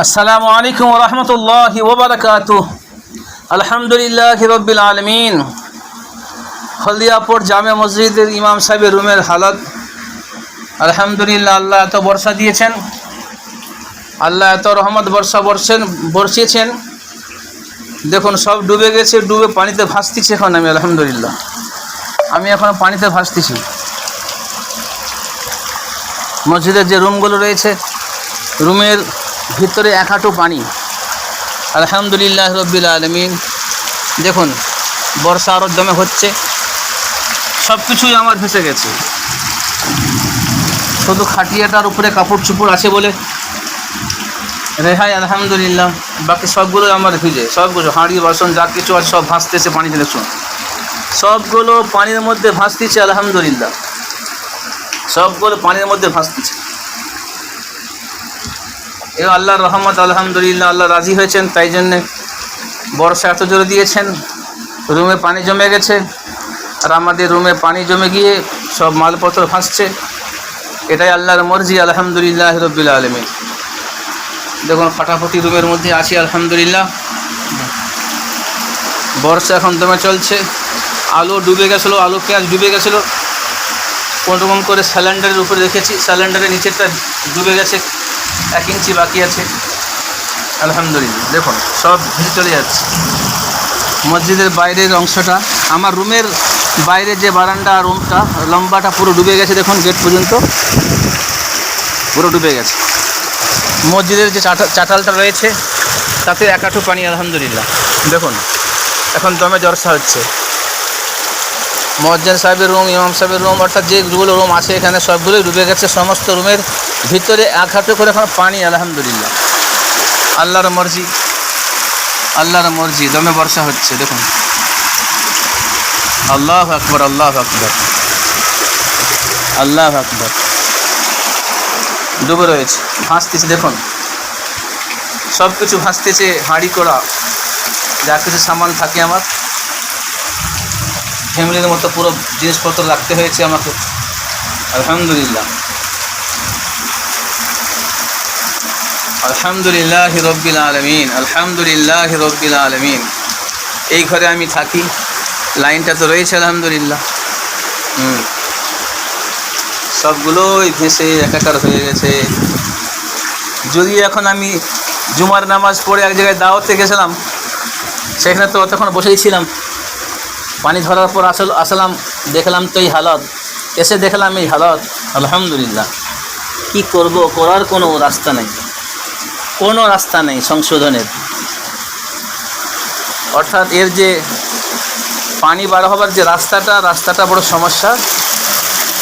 আসসালামু আলাইকুম রহমতুল্লাহ ওবরাকাত আলহামদুলিল্লাহ রব্বিল আলমিন। হলদিয়াপুর জামে মসজিদের ইমাম সাহেবের রুমের হালত। আলহামদুলিল্লাহ, আল্লাহ এত বর্ষা দিয়েছেন। আল্লাহ এত রহমত বর্ষা বর্ষেন বর্ষিয়েছেন। দেখুন, সব ডুবে গেছে, ডুবে পানিতে ভাসতেছি এখন আমি, আলহামদুলিল্লাহ। আমি এখন পানিতে ভাসতেছি। মসজিদের যে রুমগুলো রয়েছে, রুমের ভিতরে এক হাঁটু পানি। আলহামদুলিল্লাহ রব্বিল আলমিন। দেখুন, বর্ষা আরও দমে হচ্ছে। সব কিছুই আমার ভেসে গেছে। শুধু খাটিয়াটার উপরে কাপড় চুপড় আছে বলে রেহাই, আলহামদুলিল্লাহ। বাকি সবগুলো আমার ভিজে। সবগুলো, হাঁড়ি, বাসন, যা কিছু আছে সব ভাসতেছে পানিতে, দেখুন। সবগুলো পানির মধ্যে ভাসতেছে, আলহামদুলিল্লাহ। সবগুলো পানির মধ্যে ভাসতেছে। এ আল্লাহর রহমত, আলহামদুলিল্লাহ আল্লাহ রাজি হয়েছেন, তাই জন্যে বর্ষা এত জোরে দিয়েছেন। রুমে পানি জমে গেছে, আর আমাদের রুমে পানি জমে গিয়ে সব মালপত্র ভাসছে। এটাই আল্লাহর মর্জি, আলহামদুলিল্লাহ রব্বিল আলমী দেখুন, ফাটাফাটি রুমের মধ্যে আছি, আলহামদুলিল্লাহ। বর্ষা এখন দমে চলছে। আলু ডুবে গেছিল, আলু পেঁয়াজ ডুবে গেছিল। কোনোরকম করে স্যালেন্ডারের উপরে রেখেছি স্যালেন্ডারের নিচেরটা ডুবে গেছে। এক ইঞ্চি বাকি আছে। আলহামদুলিল্লাহ। দেখুন, সব ভেসে চলে যাচ্ছে। মসজিদের বাইরের অংশটা, আমার রুমের বাইরে যে বারান্দা রুমটা, লম্বাটা পুরো ডুবে গেছে, দেখুন, গেট পর্যন্ত পুরো ডুবে গেছে। মসজিদের যে চাটা চাটালটা রয়েছে, তাতে একাঠু পানি, আলহামদুলিল্লাহ। দেখুন, এখন দমে জলসা হচ্ছে। মজ্জান সাহেবের রুম, ইমাম সাহেবের রুম, অর্থাৎ যেগুলো রুম আছে এখানে সবগুলোই ডুবে গেছে, সমস্ত রুমের ভিতরে এক হাতে করে এখন পানি, আলহামদুলিল্লাহ। আল্লাহর মর্জি আল্লাহর মর্জি, দমে বর্ষা হচ্ছে, দেখুন। আল্লাহ আকবর আল্লাহ আকবর। আল্লাহ আকবর। ডুবে রয়েছে, ভাসতেছে, দেখুন। সব কিছু ভাসতেছে, হাঁড়ি করা, যা কিছু সামান থাকে আমার। ফ্যামিলির মতো পুরো জিনিসপত্র রাখতে হয়েছে আমাকে। আলহামদুলিল্লাহ। আলহামদুলিল্লাহ রব্বিল আলমিন, আলহামদুলিল্লাহ রব্বিল আলমিন। এই ঘরে আমি থাকি, লাইনটা তো রয়েছে, আলহামদুলিল্লাহ। হুম। সবগুলোই ভেসে একাকার হয়ে গেছে। যদি এখন আমি জুমার নামাজ পড়ে এক জায়গায় দাওয়াতে গেছিলাম, সেখানে তো তখন বসেই ছিলাম। পানি ধরার পর আসল আসলাম, দেখলাম তো এই হালত। এসে দেখলাম এই হালত। আলহামদুলিল্লাহ। কি করব? করার কোনো রাস্তা নেই। কোনো রাস্তা নেই সংশোধনের। অর্থাৎ এর যে পানি বার হবার যে রাস্তাটা রাস্তাটা বড় সমস্যা।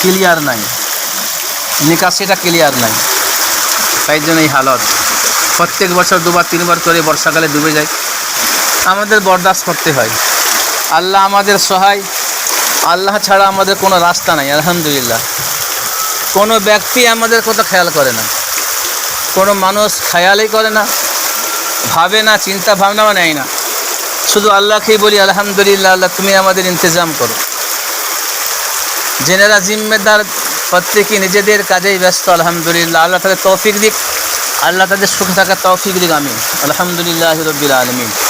ক্লিয়ার নাই। নিকাশিটা ক্লিয়ার নাই। তাই জন্য এই হালত। প্রত্যেক বছর দুবার, তিনবার করে বর্ষাকালে ডুবে যায়। আমাদের বরদাস্ত করতে হয়। আল্লাহ আমাদের সহায়। আল্লাহ ছাড়া আমাদের কোনো রাস্তা নাই, আলহামদুলিল্লাহ। কোনো ব্যক্তি আমাদের কথা খেয়াল করে না। কোনো মানুষ খেয়ালই করে না, ভাবে না, চিন্তা ভাবনাও নেয় না। শুধু আল্লাহকেই বলি, আলহামদুলিল্লাহ, আল্লাহ, তুমি আমাদের ইন্তজাম করো। জেনেরা জিম্মেদার প্রত্যেকে নিজেদের কাজেই ব্যস্ত, আলহামদুলিল্লাহ। আল্লাহ তাদের তৌফিক দিক, আল্লাহ তাদের সুখে থাকার তৌফিক দিক আমি। আলহামদুলিল্লাহ রবিল আলমিন।